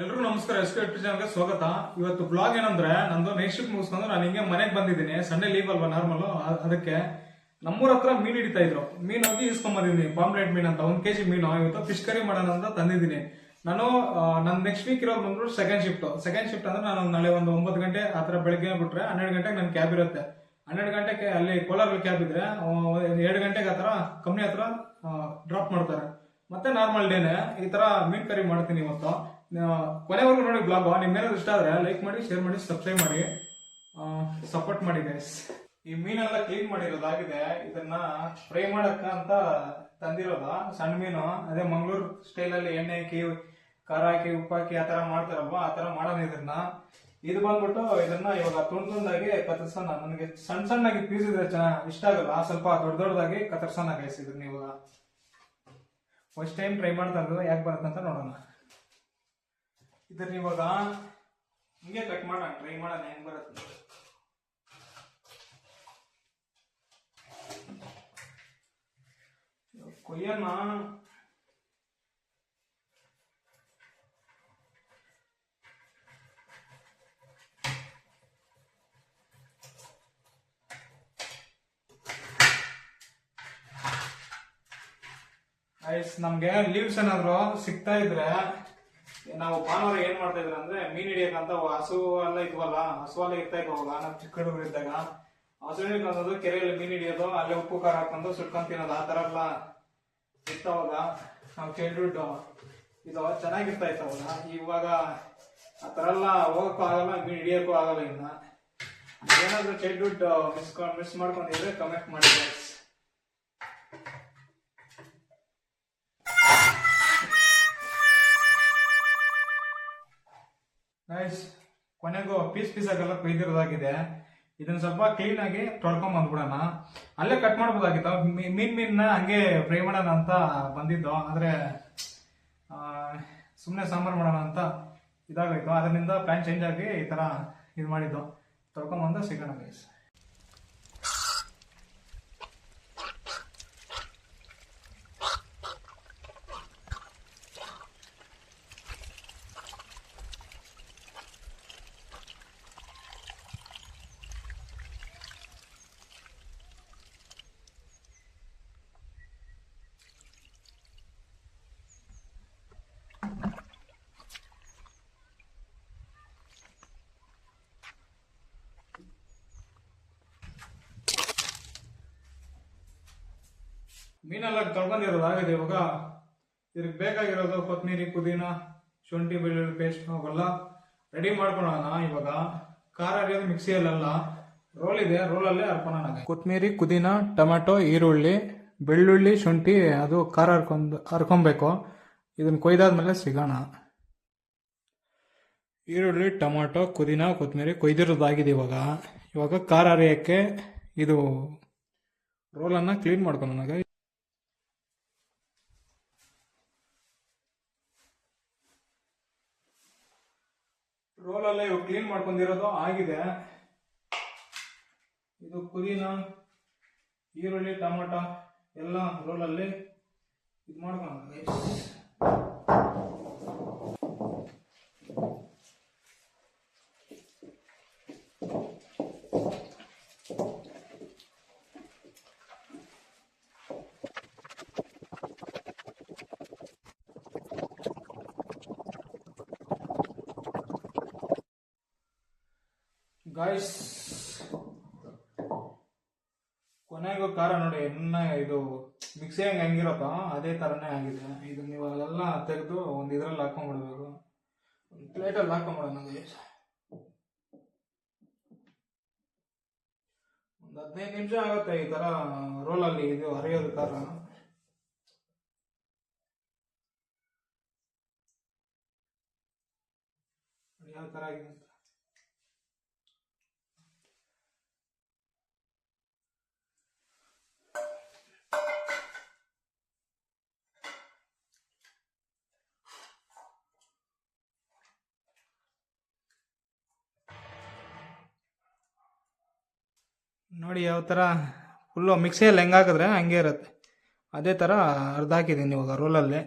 ಎಲ್ರಿಗೂ ನಮಸ್ಕಾರ. S K ಚಾನಲ್ಗೆ ಸ್ವಾಗತ. ಇವತ್ತು ಬ್ಲಾಗ್ ಏನಂದ್ರೆ, ನಂದು ನೈಟ್ ಶಿಫ್ಟ್ ಮುಗಿಸ್ಕೊಂಡು ನಾನು ಹಿಂಗೆ ಮನೆಗೆ ಬಂದಿದ್ದೀನಿ. ಸಂಡೇ ಲೀವ್ ಅಲ್ವಾ ನಾರ್ಮಲ್ ಅದಕ್ಕೆ ನಮ್ಮೂರ ಹತ್ರ ಮೀನು ಹಿಡಿತಾ ಇದ್ರು. ಮೀನು ಹೋಗಿ ಇಸ್ಕೊಂಬಂದಿದ್ದೀನಿ ಪಾಂಪ್ಲೆಟ್ ಮೀನು ಅಂತ, ಒಂದ್ ಕೆಜಿ ಮೀನು. ಇವತ್ತು ಫಿಶ್ ಕರಿ ಮಾಡೋಣ ಅಂತ ತಂದಿದ್ದೀನಿ. ನಾನು ನನ್ನ ನೆಕ್ಸ್ಟ್ ವೀಕ್ ಇರೋದು ಬಂದ್ಬಿಟ್ಟು ಸೆಕೆಂಡ್ ಶಿಫ್ಟ್ ಸೆಕೆಂಡ್ ಶಿಫ್ಟ್ ಅಂದ್ರೆ ನಾನು ನಾಳೆ ಒಂದು ಒಂಬತ್ತು ಗಂಟೆ ಆ ಥರ ಬೆಳಗ್ಗೆ ಬಿಟ್ರೆ ಹನ್ನೆರಡು ಗಂಟೆಗೆ ನನ್ನ ಕ್ಯಾಬ್ ಇರುತ್ತೆ. ಹನ್ನೆರಡು ಗಂಟೆಗೆ ಅಲ್ಲಿ ಕೋಲಾರಲ್ಲಿ ಕ್ಯಾಬ್ ಇದ್ರೆ ಎರಡು ಗಂಟೆಗೆ ಆ ಥರ ಕಂಪ್ನಿ ಹತ್ರ ಡ್ರಾಪ್ ಮಾಡ್ತಾರೆ. ಮತ್ತೆ ನಾರ್ಮಲ್ ಡೇನೆ ಈ ತರ ಮೀನ್ ಕರಿ ಮಾಡ್ತೀನಿ ಇವತ್ತು. ಕೊನೆವರೆಗೂ ನೋಡಿ ಬ್ಲಾಗ್ ನಿಮ್ಗೇನಾದ್ರು ಇಷ್ಟ ಆದ್ರೆ ಲೈಕ್ ಮಾಡಿ ಶೇರ್ ಮಾಡಿ ಸಬ್ಸ್ಕ್ರೈಬ್ ಮಾಡಿ. ಸಪೋರ್ಟ್ ಮಾಡಿ ಗೈಸ್ ಈ ಮೀನೆಲ್ಲ ಕ್ಲೀನ್ ಮಾಡಿರೋದಾಗಿದೆ. ಇದನ್ನ ಫ್ರೈ ಮಾಡಕ್ಕ ಅಂತ ತಂದಿರೋದ. ಸಣ್ಣ ಮೀನು. ಅದೇ ಮಂಗಳೂರು ಸ್ಟೈಲಲ್ಲಿ ಎಣ್ಣೆ ಹಾಕಿ, ಖಾರ ಹಾಕಿ, ಉಪ್ಪು ಹಾಕಿ ಆ ತರ ಮಾಡ್ತಾರಲ್ವಾ? ಆ ತರ ಮಾಡೋಣ ಇದನ್ನ. ಇದು ಬಂದ್ಬಿಟ್ಟು ಇದನ್ನ ಇವಾಗ ತುಂಡು ತುಂಡಾಗಿ ಕತ್ತರಿಸೋಣ. ನನಗೆ ಸಣ್ಣ ಸಣ್ಣಾಗಿ ಪೀಸ್ ಇದ್ರೆ ಚೆನ್ನಾಗಿ ಇಷ್ಟ ಆಗಲ್ಲ. ಸ್ವಲ್ಪ ದೊಡ್ಡ ದೊಡ್ಡದಾಗಿ ಕತ್ತರಿಸೋಣ ಗೈಸ್ ಇದನ್ನ ಇವಾಗ. ಫಸ್ಟ್ ಟೈಮ್ ಟ್ರೈ ಮಾಡ್ತಾ ಇರೋದು. ಯಾಕೆ ಬರುತ್ತೆ ಅಂತ ನೋಡೋಣ. ಇದನ್ನ ಇವಾಗ ಹಿಂಗೆ ಕಟ್ ಮಾಡೋಣ ಟ್ರೈ ಮಾಡೋಣ ಹೆಂಗ್ ಬರುತ್ತೆ ಕೊಯ್ಯೋಣ. ನಮ್ಗೆ ಲೀವ್ಸ್ ಏನಾದ್ರು ಸಿಗ್ತಾ ಇದ್ರೆ ನಾವು ಭಾನುವಾರ ಏನ್ ಮಾಡ್ತಾ ಇದ್ರ ಅಂದ್ರೆ ಮೀನ್ ಹಿಡಿಯಕಂತ ಹಸು ಎಲ್ಲ ಇದ್ವಲ್ಲ, ಹಸು ಎಲ್ಲ ಇರ್ತಾ ಇದ್ವಲ್ಲ ನಾವು ಚಿಕ್ಕ ಹುಡುಗರು ಇದ್ದಾಗ. ಹಸು ಹಿಡಿಯೋದು ಕೆರೆಯಲ್ಲಿ ಮೀನ್ ಹಿಡಿಯೋದು, ಅಲ್ಲೇ ಉಪ್ಪು ಖಾರ ಹಾಕೊಂಡು ಸುಟ್ಕೊಂಡ್ ತಿನ್ನೋದು, ಆ ತರ ಎಲ್ಲ ಇರ್ತಾವಾಗ ನಾವು ಚೈಲ್ಡ್ಹುಡ್ ಇದು ಚೆನ್ನಾಗಿರ್ತಾ ಇತ್ತವಾಗ ಇವಾಗ ಆ ತರ ಎಲ್ಲ ಹೋಗಕ್ಕೂ ಆಗಲ್ಲ, ಮೀನ್ ಹಿಡಿಯಕ್ಕೂ ಆಗಲ್ಲ ಇನ್ನ. ಏನಾದ್ರು ಚೈಲ್ಡ್ಹುಡ್ ಮಿಸ್ ಮಿಸ್ ಮಾಡ್ಕೊಂಡಿದ್ರೆ ಕಮೆಂಟ್ ಮಾಡಿ ನೈಸ್ ಕೊನೆಗೂ ಪೀಸ್ ಪೀಸ್ ಆಗೆಲ್ಲ ಕೊಯ್ದಿರೋದಾಗಿದೆ. ಇದನ್ನ ಸ್ವಲ್ಪ ಕ್ಲೀನ್ ಆಗಿ ತೊಳ್ಕೊಂಡ್ ಬಂದ್ಬಿಡೋಣ. ಅಲ್ಲೇ ಕಟ್ ಮಾಡ್ಬೋದಾಗಿತ್ತು. ಮೀನ್ ಮೀನ್ನ ಹಂಗೆ ಫ್ರೈ ಮಾಡೋಣ ಅಂತ ಬಂದಿದ್ದು. ಆದ್ರೆ ಸುಮ್ಮನೆ ಸಾಂಬಾರು ಮಾಡೋಣ ಅಂತ ಇದಾಗೋಯ್ತು. ಅದರಿಂದ ಪ್ಲಾನ್ ಚೇಂಜ್ ಆಗಿ ಈ ತರ ಇದು ಮಾಡಿದ್ದು. ತೊಳ್ಕೊಂಬಂದು ಸಿಗೋಣ ಗೈಸ್ ಮೀನೆಲ್ಲ ತೊಳ್ಕೊಂಡಿರೋದಾಗಿದೆ ಇವಾಗ. ಇದಕ್ಕೆ ಬೇಕಾಗಿರೋದು ಕೊತ್ತಂಬರಿ ಪುದೀನ, ಶುಂಠಿ, ಬೆಳ್ಳುಳ್ಳಿ ಪೇಸ್ಟ್ ಅವೆಲ್ಲ ರೆಡಿ ಮಾಡ್ಕೊಳೋಣ ಇವಾಗ. ಖಾರ ಅರಿಯೋದು ಮಿಕ್ಸಿಯಲ್ಲೆಲ್ಲ ರೋಲ್ ಇದೆ ರೋಲಲ್ಲೇ ಹರ್ಕೊಳ್ಳೋಣ ಕೊತ್ತಂಬರಿ ಪುದೀನ, ಟೊಮೆಟೊ, ಈರುಳ್ಳಿ, ಬೆಳ್ಳುಳ್ಳಿ, ಶುಂಠಿ, ಅದು ಖಾರ ಹರ್ಕೊಂಡು, ಹರ್ಕೊಬೇಕು. ಇದನ್ನು ಕೊಯ್ದಾದ್ಮೇಲೆ ಸಿಗೋಣ. ಈರುಳ್ಳಿ, ಟೊಮೆಟೊ, ಪುದೀನ ಕೊತ್ತಂಬರಿ ಕೊಯ್ದಿರೋದಾಗಿದೆ ಇವಾಗ. ಇವಾಗ ಖಾರ ಹರಿಯೋಕ್ಕೆ ಇದು ರೋಲನ್ನು ಕ್ಲೀನ್ ಮಾಡ್ಕೊಳ್ಳೋಣ ರೋಲಲ್ಲೇ ಇವಾಗ ಕ್ಲೀನ್ ಮಾಡ್ಕೊಂಡಿರೋದು ಆಗಿದೆ. ಇದು ಪುದೀನ ಈರುಳ್ಳಿ ಟೊಮಾಟ ಎಲ್ಲ ರೋಲಲ್ಲಿ ಇದು ಮಾಡ್ಕೊಳ್ಳೋಣ ಗಾಯ್ಸ್ ಕೊನೆಗೂ ಖಾರ ನೋಡಿ ಎನ್ನ ಇದು ಮಿಕ್ಸಿ ಹೆಂಗೆ ಹೆಂಗಿರುತ್ತೋ ಅದೇ ಥರನೇ ಆಗಿದೆ. ಇದು ನೀವು ಅಲ್ಲೆಲ್ಲ ತೆಗೆದು ಒಂದು ಇದರಲ್ಲಿ ಹಾಕೊಂಡ್ಬಿಡ್ಬೇಕು ಒಂದು ಪ್ಲೇಟಲ್ಲಿ ಹಾಕೊಂಡ್ಬಿಡೋಣ ಗೈಸ್ ಒಂದು ಹದಿನೈದು ನಿಮಿಷ ಆಗುತ್ತೆ ಈ ಥರ ರೋಲಲ್ಲಿ ಇದು ಹರಿಯೋದು ಖಾರ ಯಾವ ಥರ ಆಗಿದೆ ನೋಡಿ ಯಾವ ಥರ ಫುಲ್ಲು ಮಿಕ್ಸಿಯಲ್ಲಿ ಹೆಂಗೆ ಹಾಕಿದ್ರೆ ಹಂಗೆ ಇರುತ್ತೆ. ಅದೇ ಥರ ಅರ್ಧ ಹಾಕಿದ್ದೀನಿ ಇವಾಗ ರೋಲಲ್ಲಿ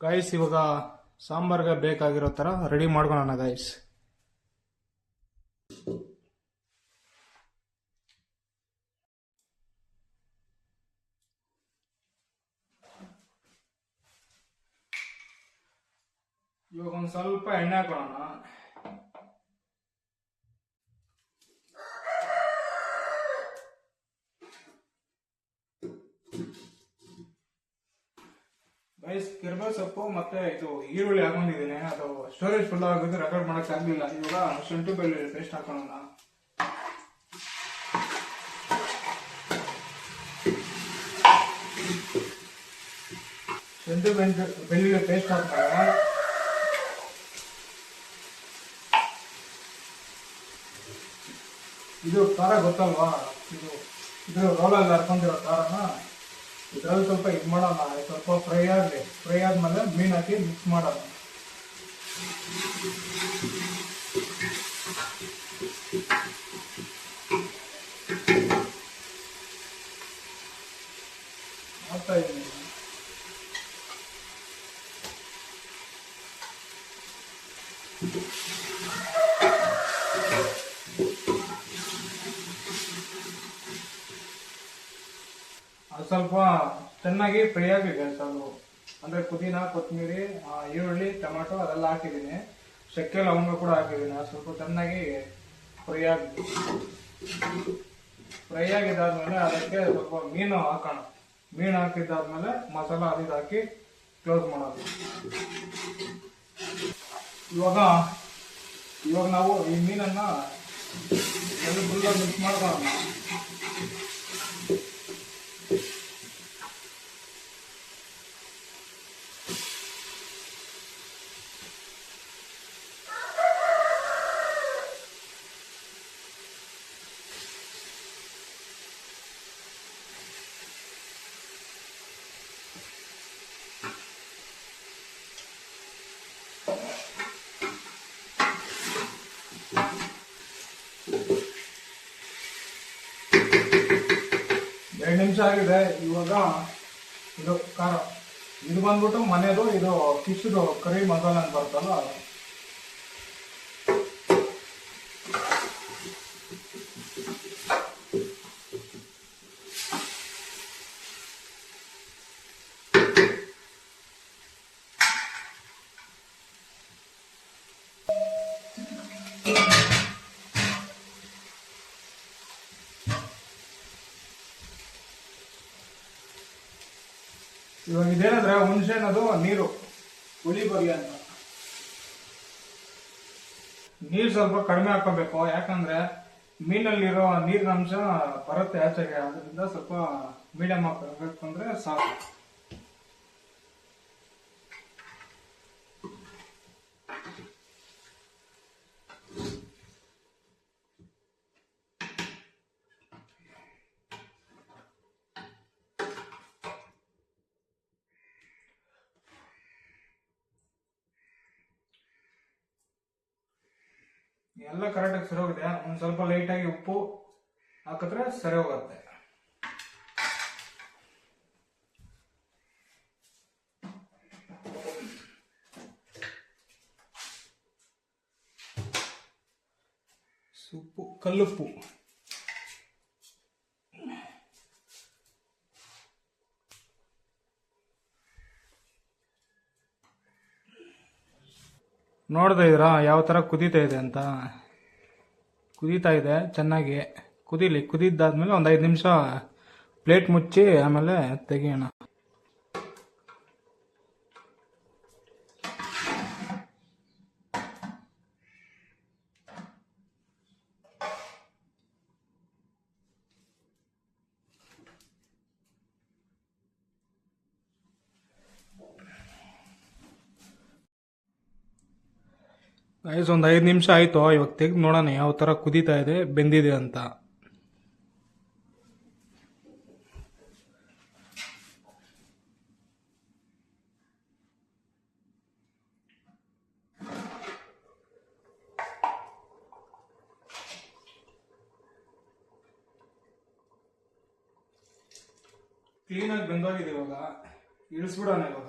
ಗಾಯ್ಸ್ ಇವಾಗ ಸಾಂಬಾರ್ಗೆ ಬೇಕಾಗಿರೋ ಥರ ರೆಡಿ ಮಾಡ್ಕೊಳೋಣ ಗಾಯ್ಸ್ ಇವಾಗ ಒಂದು ಸ್ವಲ್ಪ ಎಣ್ಣೆ ಹಾಕೊಳ್ಳೋಣ ಗೈಸ್ ಕಿರ್ಬೇವು ಸೊಪ್ಪು ಮತ್ತೆ ಇದು ಈರುಳ್ಳಿ ಹಾಕೊಂಡಿದ್ದೀನಿ. ಅದು ಸ್ಟೋರೇಜ್ ಫುಲ್ ಆಗುತ್ತೆ ರೆಕಾರ್ಡ್ ಮಾಡಕ್ ಆಗ್ಲಿಲ್ಲ. ಇವಾಗ ಶುಂಠಿ ಬೆಳ್ಳುಳ್ಳಿ ಪೇಸ್ಟ್ ಹಾಕೋಣ ಶುಂಠಿ ಬೆಳ್ಳು- ಬೆಳ್ಳುಳ್ಳಿ ಪೇಸ್ಟ್ ಹಾಕ್ತಾರೆ ಇದು ಖಾರ ಗೊತ್ತಲ್ವಾ? ಇದು ಇದು ರೋಲಲ್ಲಿ ಹರ್ಕೊಂಡಿರೋ ಖಾರನ ಇದ್ರಲ್ಲಿ ಸ್ವಲ್ಪ ಇದು ಮಾಡೋಣ ಇದು ಸ್ವಲ್ಪ ಫ್ರೈ ಆಗಲಿ, ಫ್ರೈ ಆದ್ಮೇಲೆ ಮೀನು ಹಾಕಿ ಮಿಕ್ಸ್ ಮಾಡೋಣ. ಮಾಡ್ತಾ ಇದ್ದೀನಿ. ಅದು ಸ್ವಲ್ಪ ಚೆನ್ನಾಗಿ ಫ್ರೈ ಆಗಬೇಕು ಅದು ಅಂದ್ರೆ ಪುದೀನ, ಕೊತ್ತಂಬರಿ ಈರುಳ್ಳಿ, ಟೊಮೆಟೊ ಅದೆಲ್ಲ ಹಾಕಿದ್ದೀನಿ. ಚಕ್ಕೆ ಲವಂಗ ಕೂಡ ಹಾಕಿದ್ದೀನಿ. ಸ್ವಲ್ಪ ಚೆನ್ನಾಗಿ ಫ್ರೈ ಆಗಿ, ಫ್ರೈ ಆಗಿದ್ದಾದ್ಮೇಲೆ ಅದಕ್ಕೆ ಸ್ವಲ್ಪ ಮೀನು ಹಾಕೋಣ. ಮೀನು ಹಾಕಿದ್ದಾದ್ಮೇಲೆ ಮಸಾಲ ಅದು ಇದು ಹಾಕಿ ಕ್ಲೋಸ್ ಮಾಡೋದು. ಇವಾಗ ಇವಾಗ ನಾವು ಈ ಮೀನನ್ನ ಎಲ್ಲ ಫುಲ್ಲಾಗಿ ಮಿಕ್ಸ್ ಮಾಡ್ಕೊಳ್ಳೋಣ ಎರಡು ನಿಮಿಷ ಆಗಿದೆ. ಇವಾಗ ಇದು ಖಾರ ಇದು ಬಂದ್ಬಿಟ್ಟು ಮನೆಯದು ಇದು ಫಿಶ್ದು ಕರಿ ಮಸಾಲೆ ಅಂತ ಬರ್ತಲ್ಲ ಇವಾಗ ಇದೇನಂದ್ರೆ ಹುಣಸೆ ಅನ್ನೋದು ನೀರು. ಹುಳಿ ಬಗೆ ಅಂತ. ನೀರು ಸ್ವಲ್ಪ ಕಡಿಮೆ ಹಾಕೋಬೇಕು ಯಾಕಂದ್ರೆ ಮೀನಲ್ಲಿರೋ ನೀರಿನ ಅಂಶ ಬರುತ್ತೆ ಆಚೆಗೆ. ಅದರಿಂದ ಸ್ವಲ್ಪ ಮೀಡಿಯಂ ಹಾಕಬೇಕು ಅಂದ್ರೆ ಸಾಕು. ಎಲ್ಲ ಕರೆಕ್ಟಾಗಿ ಸರಿ ಹೋಗಿದೆ. ಒಂದು ಸ್ವಲ್ಪ ಲೈಟಾಗಿ ಉಪ್ಪು ಹಾಕಿದ್ರೆ ಸರಿ ಹೋಗುತ್ತೆ. ಸುಪ್ಪು ಕಲ್ಲುಪ್ಪು. ನೋಡ್ತಾ ಇದ್ದೀರಾ? ಯಾವ ಥರ ಕುದೀತಾ ಇದೆ ಅಂತ? ಕುದೀತಾ ಇದೆ, ಚೆನ್ನಾಗಿ. ಕುದೀಲಿ, ಕುದಿದ್ದಾದ್ಮೇಲೆ ಒಂದು ಐದು ನಿಮಿಷ ಪ್ಲೇಟ್ ಮುಚ್ಚಿ ಆಮೇಲೆ ತೆಗಿಯೋಣ. ಗೈಸ್ ಒಂದು ಐದು ನಿಮಿಷ ಆಯಿತು, ಇವಾಗ ತೆಗೆದು ನೋಡೋಣ ಯಾವ ಥರ ಕುದೀತಾ ಇದೆ, ಬೆಂದಿದೆ ಅಂತ. ಕ್ಲೀನಾಗಿ ಬೆಂದೋಗಿದೆ ಇವಾಗ. ಇಳಿಸ್ಬಿಡೋಣ ಇವಾಗ.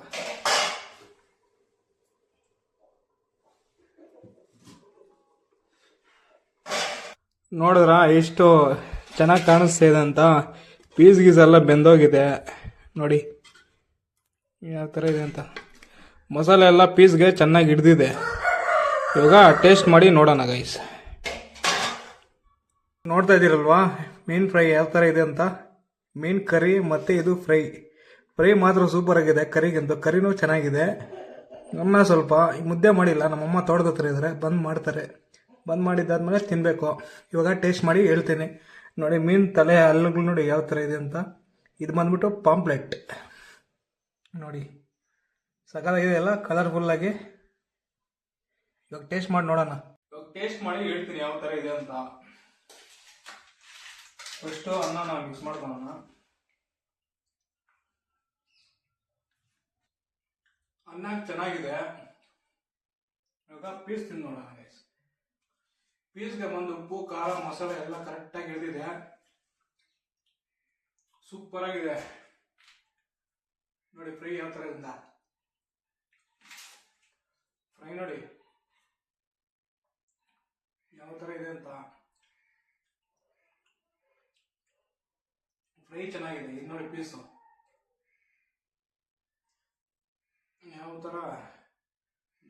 ನೋಡಿದ್ರ? ಎಷ್ಟು ಚೆನ್ನಾಗಿ ಕಾಣಿಸ್ತಿದೆ ಅಂತ. ಪೀಸ್ ಗೀಸ್ ಎಲ್ಲ ಬೆಂದೋಗಿದೆ. ನೋಡಿ. ಯಾವ ಥರ ಇದೆ ಅಂತ. ಮಸಾಲೆ ಎಲ್ಲ ಪೀಸ್ಗೆ ಚೆನ್ನಾಗಿ ಹಿಡ್ದಿದೆ. ಇವಾಗ ಟೇಸ್ಟ್ ಮಾಡಿ ನೋಡೋಣ ಗೈಸ್ ನೋಡ್ತಾ ಇದ್ದೀರಲ್ವಾ? ಮೀನು ಫ್ರೈ ಯಾವ ಥರ ಇದೆ ಅಂತ. ಮೀನು ಕರಿ ಮತ್ತು ಇದು ಫ್ರೈ. ಫ್ರೈ ಮಾತ್ರ ಸೂಪರ್ ಆಗಿದೆ ಕರಿಗಿಂತ ಕರಿನೂ ಚೆನ್ನಾಗಿದೆ. ಅನ್ನ ಸ್ವಲ್ಪ. ಮುದ್ದೆ ಮಾಡಿಲ್ಲ. ನಮ್ಮಮ್ಮ ತೋಟದ ಹತ್ರ ಇದ್ದಾರೆ ಬಂದು ಮಾಡ್ತಾರೆ. ಬಂದ್ ಮಾಡಿದ್ದಾದ್ಮೇಲೆ ತಿನ್ನಬೇಕು ಇವಾಗ ಟೇಸ್ಟ್ ಮಾಡಿ ಹೇಳ್ತೀನಿ. ನೋಡಿ, ಮೀನು ತಲೆ ಹಲ್ಲುಗಳು ನೋಡಿ ಯಾವ ಥರ ಇದೆ ಅಂತ. ಇದು ಬಂದ್ಬಿಟ್ಟು ಪಾಂಪ್ಲೆಟ್ ನೋಡಿ ಸಕಾಲಾಗಿದೆ ಎಲ್ಲ ಕಲರ್ಫುಲ್ ಕಲರ್ಫುಲ್ಲಾಗಿ ಇವಾಗ ಟೇಸ್ಟ್ ಮಾಡಿ ನೋಡೋಣ. ಇವಾಗ ಟೇಸ್ಟ್ ಮಾಡಿ ಹೇಳ್ತೀನಿ ಯಾವ ಥರ ಇದೆ ಅಂತ. ಫಸ್ಟ್ ಅನ್ನ ಮಿಕ್ಸ್ ಮಾಡ್ಕೊಳ್ಳೋಣ. ಅನ್ನ ಚೆನ್ನಾಗಿದೆ. ಇವಾಗ ಪೀಸ್ ತಿಂದು ನೋಡೋಣ ಪೀಸ್ಗೆ ಬಂದು ಉಪ್ಪು, ಖಾರ, ಮಸಾಲೆ ಎಲ್ಲ ಕರೆಕ್ಟಾಗಿ ಹಿಡಿದಿದೆ. ಸೂಪರ್ ಆಗಿದೆ. ನೋಡಿ ಫ್ರೈ ಯಾವ ಥರ ಇದೆ ಫ್ರೈ ನೋಡಿ. ಯಾವ ಥರ ಇದೆ ಅಂತ. ಫ್ರೈ ಚೆನ್ನಾಗಿದೆ. ಇದು ನೋಡಿ ಪೀಸು ಯಾವ ಥರ?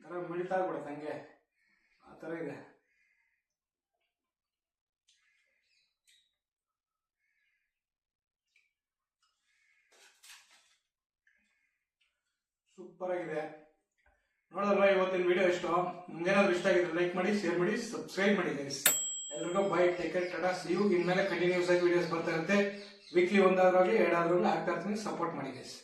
ಥರ ಮಿಳಿತಾ ಆಗ್ಬಿಡುತ್ತೆ ಹಂಗೆ. ಆ ಥರ ಇದೆ. ಸೂಪರ್ ಆಗಿದೆ ನೋಡಲ್ವಾ ಇವತ್ತಿನ ವಿಡಿಯೋ ಇಷ್ಟು ನಿಮ್ಗೇನಾದ್ರು ಇಷ್ಟ ಆಗಿದ್ರೆ ಲೈಕ್ ಮಾಡಿ ಶೇರ್ ಮಾಡಿ ಸಬ್ಸ್ಕ್ರೈಬ್ ಮಾಡಿ ಗೈಸ್ ಎಲ್ರಿಗೂ bye take care tata. See you ಇನ್ಮೇಲೆ ಕಂಟಿನ್ಯೂಸ್ ಆಗಿ ವಿಡಿಯೋಸ್ ಬರ್ತಾ ಇರುತ್ತೆ. ವೀಕ್ಲಿ ಒಂದಾದ್ರಾಗಲಿ ಎರಡಾದ್ರೂ ಆಗ್ತಾ ಇರ್ತೀನಿ. ಸಪೋರ್ಟ್ ಮಾಡಿ ಗೈಸ್